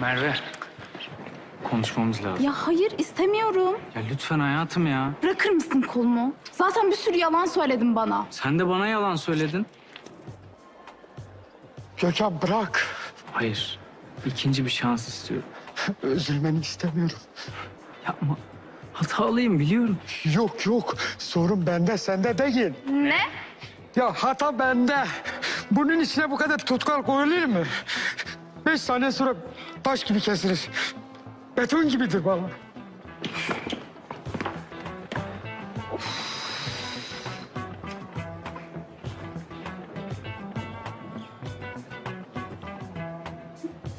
Merve. Konuşmamız lazım. Ya hayır istemiyorum. Ya lütfen hayatım ya. Bırakır mısın kolumu? Zaten bir sürü yalan söyledin bana. Sen de bana yalan söyledin. Gökhan bırak. Hayır. İkinci bir şans istiyorum. Üzülmeni istemiyorum. Yapma. Hatalıyım biliyorum. Yok yok. Sorun bende sende değil. Ne? Ya hata bende. Bunun içine bu kadar tutkal koyulur mu? Beş saniye sonra taş gibi kesilir. Beton gibidir vallahi.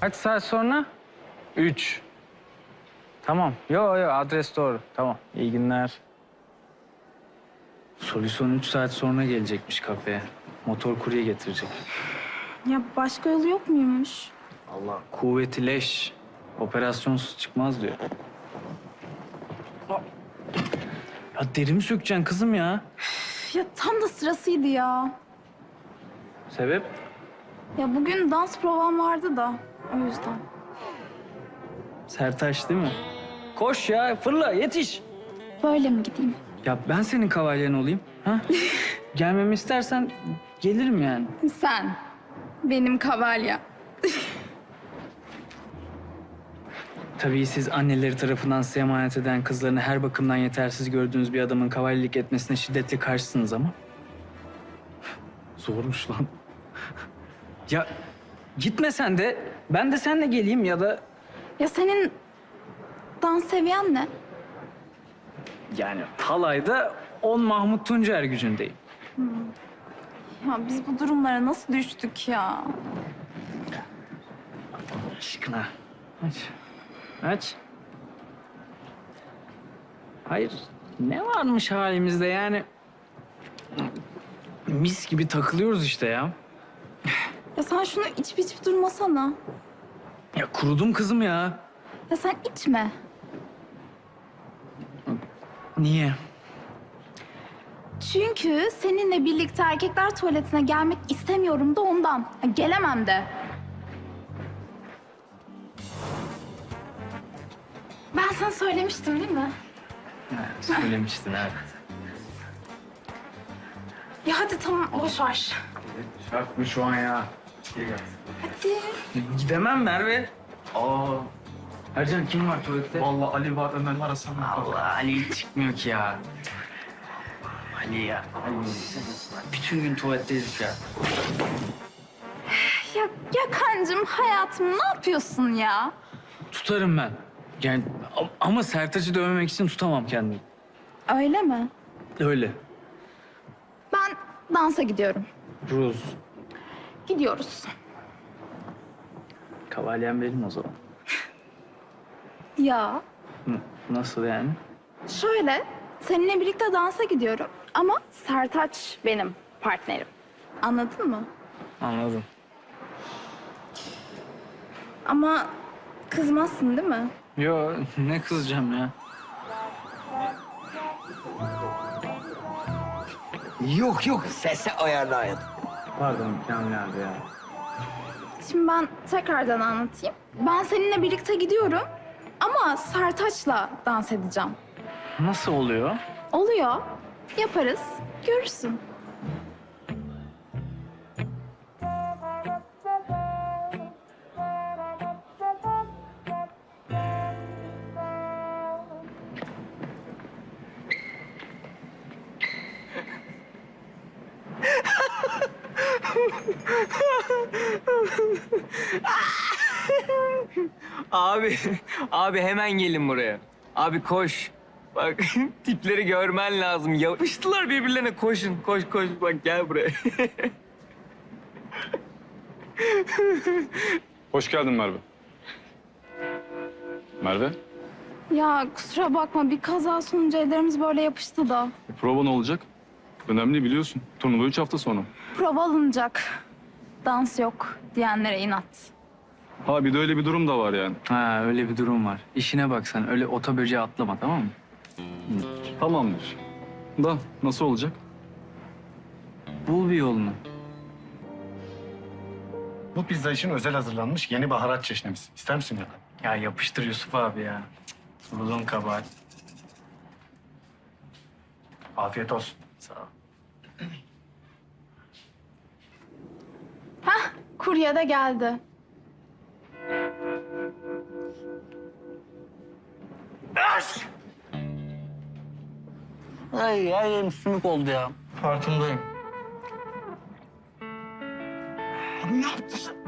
Kaç saat sonra? Üç. Tamam. Yo yo adres doğru. Tamam. İyi günler. Solüsyon üç saat sonra gelecekmiş kafeye. Motor kurye getirecek. Ya başka yolu yok muymuş? Allah kuvveti leş. Operasyonsuz çıkmaz diyor. Ya derimi sökeceksin kızım ya. Ya tam da sırasıydı ya. Sebep? Ya bugün dans provam vardı da o yüzden. Sertaş değil mi? Koş ya fırla yetiş. Böyle mi gideyim? Ya ben senin kavalyen olayım. Ha? Gelmemi istersen gelirim yani. Sen. Benim kavalya. Tabii siz anneleri tarafından size emanet eden kızlarını her bakımdan yetersiz gördüğünüz bir adamın kavalyelik etmesine şiddetle karşısınız ama. Zormuş lan. ya gitme sen de ben de seninle geleyim ya da Ya senin dans seviyen ne? yani halayda 10 Mahmut Tuncer gücündeyim. Ya biz bu durumlara nasıl düştük ya? aşkına. Aç. Aç. Hayır. Ne varmış halimizde yani? Mis gibi takılıyoruz işte ya. Ya sen şunu içip içip durmasana. Ya kurudum kızım ya. Ya sen içme. Niye? Çünkü seninle birlikte erkekler tuvaletine gelmek istemiyorum da ondan. Ya gelemem de. Sana söylemiştim değil mi? Söylemiştin evet. Ya hadi tamam boş ver. Şart mı şu an ya? Hadi. Gidemem Merve. Aa. Ercan kim var tuvalette? Vallahi Ali var, Ömer var, Hasan var. Allah Ali çıkmıyor ki ya. Ali ya. Ali. Bütün gün tuvaletteyiz ya. Ya, ya kancım hayatım ne yapıyorsun ya? Tutarım ben. Yani a- ama Sertaç'ı dövmemek için tutamam kendimi. Öyle mi? Öyle. Ben dansa gidiyorum. Ruz. Gidiyoruz. Kavalyem benim o zaman. Ya Hı, Nasıl yani? şöyle seninle birlikte dansa gidiyorum ama Sertaç benim partnerim. Anladın mı? Anladım. Ama kızmazsın değil mi? Yo ne kızacağım ya. Yok yok sesi ayarlayın. Pardon Kamil abi ya. Şimdi ben tekrardan anlatayım. Ben seninle birlikte gidiyorum ama Sertaç'la dans edeceğim. Nasıl oluyor? Oluyor. Yaparız. Görürsün. Abi, abi hemen gelin buraya. Abi koş. Bak tipleri görmen lazım. Yapıştılar birbirlerine. Koşun, koş koş. Bak gel buraya. Hoş geldin Merve. Merve, Ya kusura bakma bir kaza sonucu ellerimiz böyle yapıştı da. prova ne olacak? Önemli biliyorsun. Turnuva üç hafta sonra. Prova alınacak. Dans yok diyenlere inat. Ha bir de öyle bir durum da var yani. Ha öyle bir durum var. İşine bak sen öyle ota böceği atlama tamam mı? Tamamdır. Da nasıl olacak? Bul bir yolunu. Bu pizza için özel hazırlanmış yeni baharat çeşnimiz. İster misin Gökhan? Ya yapıştır Yusuf abi ya. Bulun kabahat. Afiyet olsun. Sağ ol. Hah, kurye de geldi. Ay her yerim sümük oldu ya. Farkındayım. Abi ne yaptın?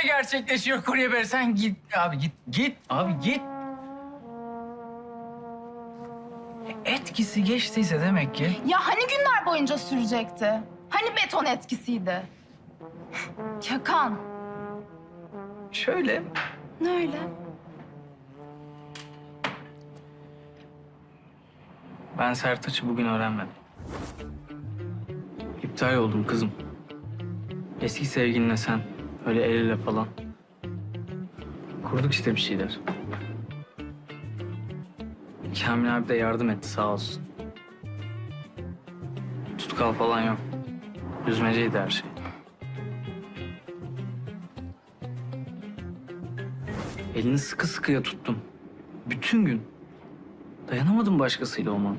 Mucize gerçekleşiyor kurye bey. Sen git abi git git abi git. Etkisi geçtiyse demek ki Ya hani günler boyunca sürecekti? Hani beton etkisiydi? Gökhan, şöyle ne öyle? Ben Sertaç'ı bugün öğrenmedim. İptal oldum kızım. Eski sevgilinle sen öyle el ele falan. Kurduk işte bir şeyler. Kamil abi de yardım etti sağ olsun. Tutkal falan yok. Yüzmeceydi her şey. Elini sıkı sıkıya tuttum. Bütün gün. Dayanamadım başkasıyla olmam.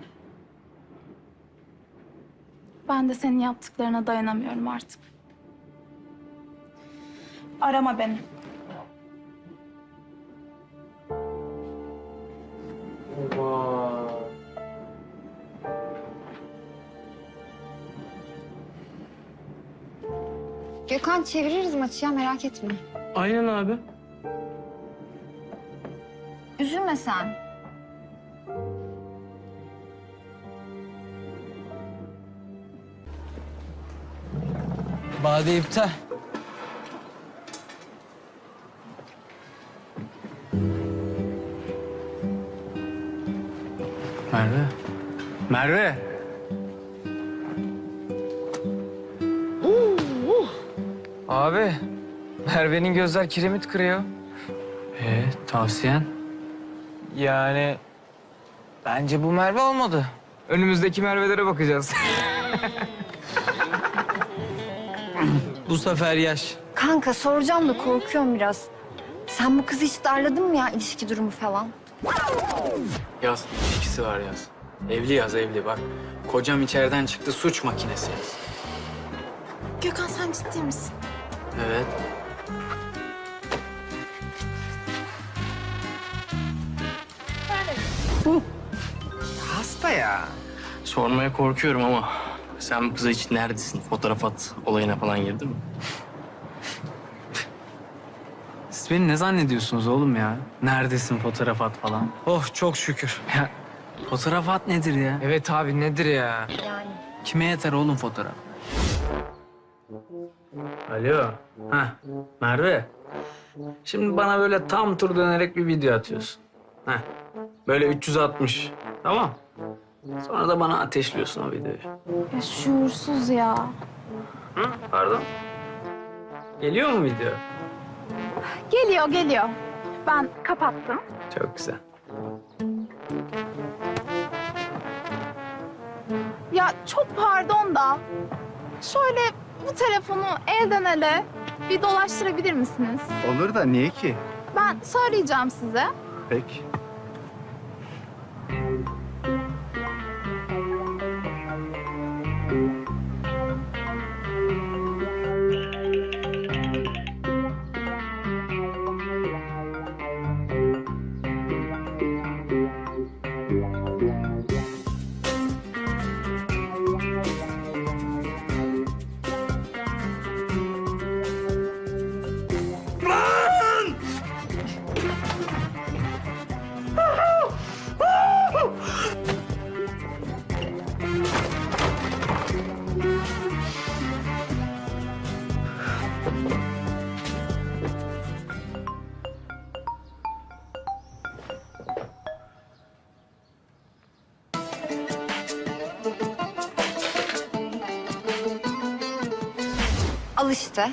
Ben de senin yaptıklarına dayanamıyorum artık. Arama beni. Gökhan çeviririz maçı ya merak etme. Aynen abi. Üzülme sen. Bade iptal. Merve. Merve. Abi Merve'nin gözler kiremit kırıyor. Ee, tavsiyen? Yani bence bu Merve olmadı. Önümüzdeki Merve'lere bakacağız. Bu sefer yaş. Kanka soracağım da korkuyorum biraz. Sen bu kızı hiç darladın mı ya ilişki durumu falan? Yaz. ilişkisi var yaz. Evli yaz evli bak. Kocam içeriden çıktı suç makinesi yaz. Gökhan sen ciddi misin? Evet. Hasta ya. Sormaya korkuyorum ama sen bu kıza hiç neredesin? Fotoğraf at olayına falan girdin mi? Siz beni ne zannediyorsunuz oğlum ya? Neredesin fotoğraf at falan? Oh çok şükür. Ya fotoğraf at nedir ya? Evet abi nedir ya? Yani. Kime yeter oğlum fotoğraf? Alo. Ha, Merve. Şimdi bana böyle tam tur dönerek bir video atıyorsun. Ha. Böyle 360. Tamam. Sonra da bana ateşliyorsun o videoyu. Ya şuursuz ya. Hı? Pardon. Geliyor mu video? Geliyor, geliyor. Ben kapattım. Çok güzel. Ya çok pardon da şöyle bu telefonu elden ele bir dolaştırabilir misiniz? Olur da niye ki? Ben söyleyeceğim size. Peki. İşte.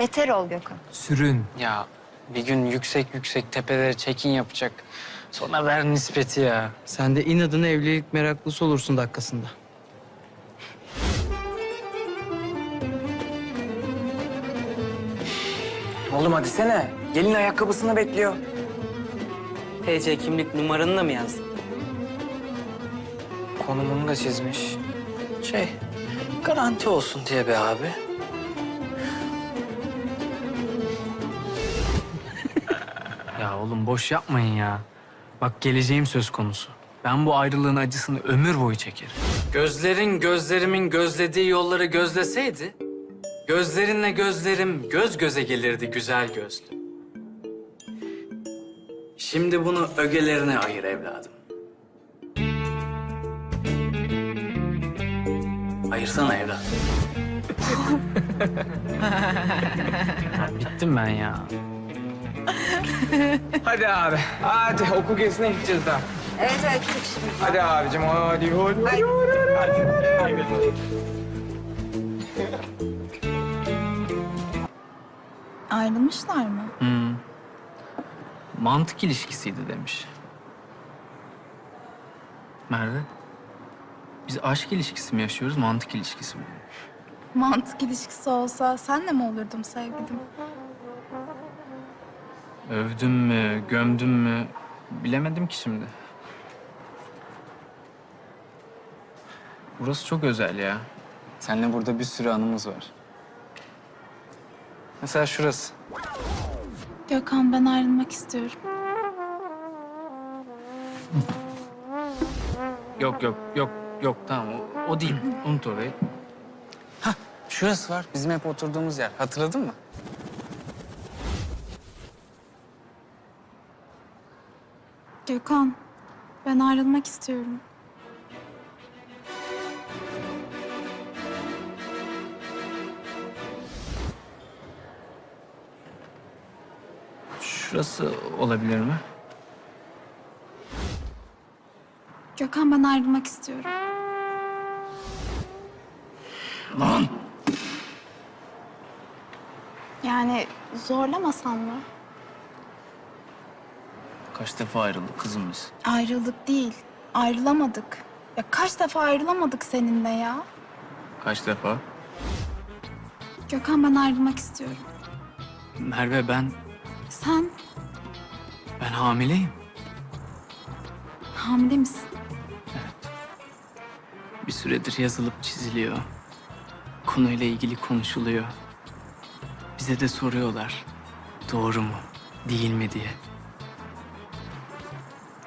Beter ol Gökhan. Sürün. Ya bir gün yüksek yüksek tepelere çekin yapacak. Sonra ver nispeti ya. Sen de inadına evlilik meraklısı olursun dakikasında. Oğlum hadi sene. Gelin ayakkabısını bekliyor. TC kimlik numaranı da mı yazdın? Konumunu da çizmiş. Şey, garanti olsun diye be abi. Oğlum boş yapmayın ya. Bak geleceğim söz konusu. Ben bu ayrılığın acısını ömür boyu çekerim. Gözlerin gözlerimin gözlediği yolları gözleseydi... ...gözlerinle gözlerim göz göze gelirdi güzel gözlü. Şimdi bunu ögelerine ayır evladım. Ayırsana evlat. Bittim ben ya. Hadi abi. Hadi okul gezisine gideceğiz daha. Evet evet çık şimdi. Hadi abicim hadi hadi. Ayrılmışlar mı? Hmm. Mantık ilişkisiydi demiş. Merve, biz aşk ilişkisi mi yaşıyoruz, mantık ilişkisi mi? Mantık ilişkisi olsa senle mi olurdum sevgilim? Övdüm mü, gömdüm mü bilemedim ki şimdi. Burası çok özel ya. Seninle burada bir sürü anımız var. Mesela şurası. Gökhan ben ayrılmak istiyorum. Yok yok yok yok tamam o, o değil. Unut orayı. Hah şurası var bizim hep oturduğumuz yer. Hatırladın mı? Gökhan ben ayrılmak istiyorum. Şurası olabilir mi? Gökhan ben ayrılmak istiyorum. Lan! Yani zorlamasan mı? Kaç defa ayrıldık kızım biz? Ayrıldık değil. Ayrılamadık. Ya kaç defa ayrılamadık seninle ya? Kaç defa? Gökhan ben ayrılmak istiyorum. Merve ben, Sen ben hamileyim. hamile misin? Bir süredir yazılıp çiziliyor. Konuyla ilgili konuşuluyor. Bize de soruyorlar. Doğru mu, değil mi diye.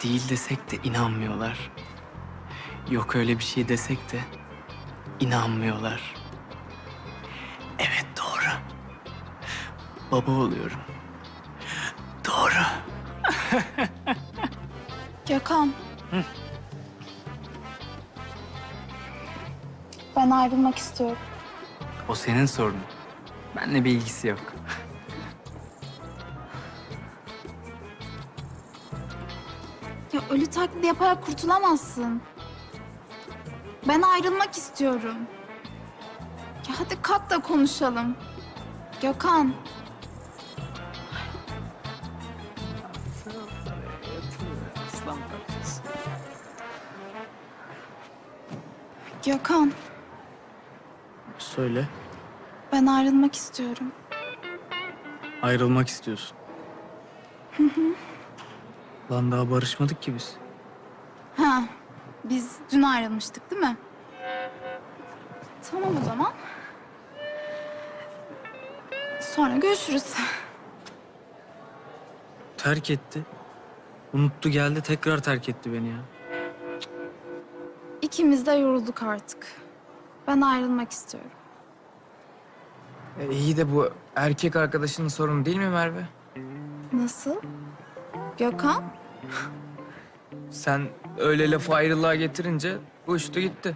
Değil desek de inanmıyorlar. Yok öyle bir şey desek de inanmıyorlar. Evet doğru. Baba oluyorum. Doğru. Gökhan. Ben ayrılmak istiyorum. O senin sorunun. Benimle bir ilgisi yok. Ölü taklidi yaparak kurtulamazsın. Ben ayrılmak istiyorum. Ya hadi kalk da konuşalım. Gökhan. Gökhan, Söyle. ben ayrılmak istiyorum. Ayrılmak istiyorsun. Lan daha barışmadık ki biz. Ha, biz dün ayrılmıştık değil mi? Tamam o zaman. Sonra görüşürüz. Terk etti. Unuttu geldi tekrar terk etti beni ya. İkimiz de yorulduk artık. Ben ayrılmak istiyorum. E, iyi de bu erkek arkadaşının sorunu değil mi Merve? Nasıl? Gökhan? Sen öyle lafı ayrılığa getirince uçtu gitti.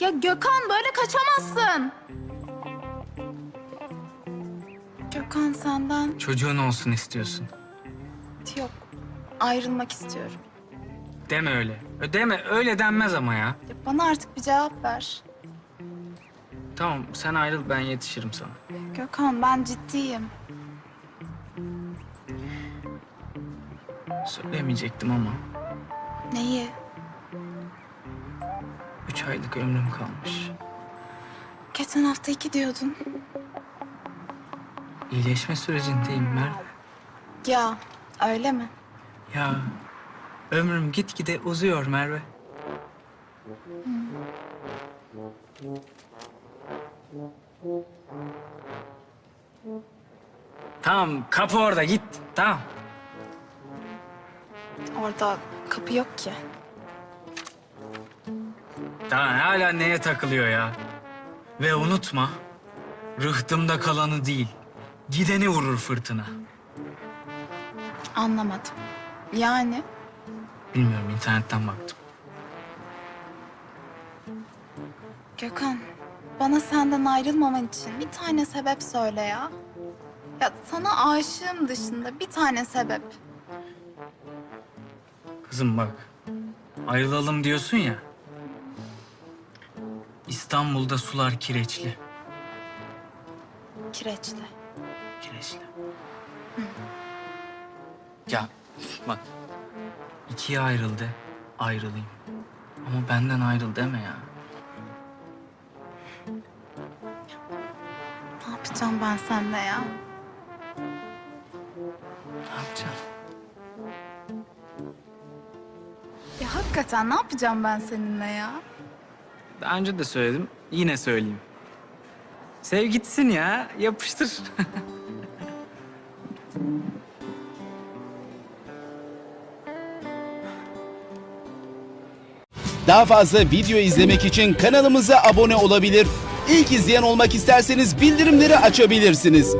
Ya Gökhan böyle kaçamazsın. Gökhan senden Çocuğun olsun istiyorsun. yok. Ayrılmak istiyorum. Deme öyle. Ö, Deme öyle denmez ama ya. Ya bana artık bir cevap ver. Tamam sen ayrıl ben yetişirim sana. Gökhan ben ciddiyim. Söylemeyecektim ama Neyi? üç aylık ömrüm kalmış. Geçen hafta iki diyordun. İyileşme sürecindeyim Merve. Ya öyle mi? Ya ömrüm gitgide uzuyor Merve. Tamam kapı orada git. Tamam. Orada kapı yok ki. Tamam hala neye takılıyor ya? Ve unutma rıhtımda kalanı değil gideni vurur fırtına. Anlamadım. Yani Bilmiyorum internetten baktım. Gökhan, bana senden ayrılmaman için bir tane sebep söyle ya. Ya sana aşığım dışında bir tane sebep. Kızım bak ayrılalım diyorsun ya. İstanbul'da sular kireçli. Kireçli. Kireçli. Ya bak ikiye ayrıldı ayrılayım. Ama benden ayrıl deme ya. Ne yapacağım ben seninle ya? Hakikaten ne yapacağım ben seninle ya? Daha önce de söyledim yine söyleyeyim. Sev gitsin ya yapıştır. Daha fazla video izlemek için kanalımıza abone olabilir. İlk izleyen olmak isterseniz bildirimleri açabilirsiniz.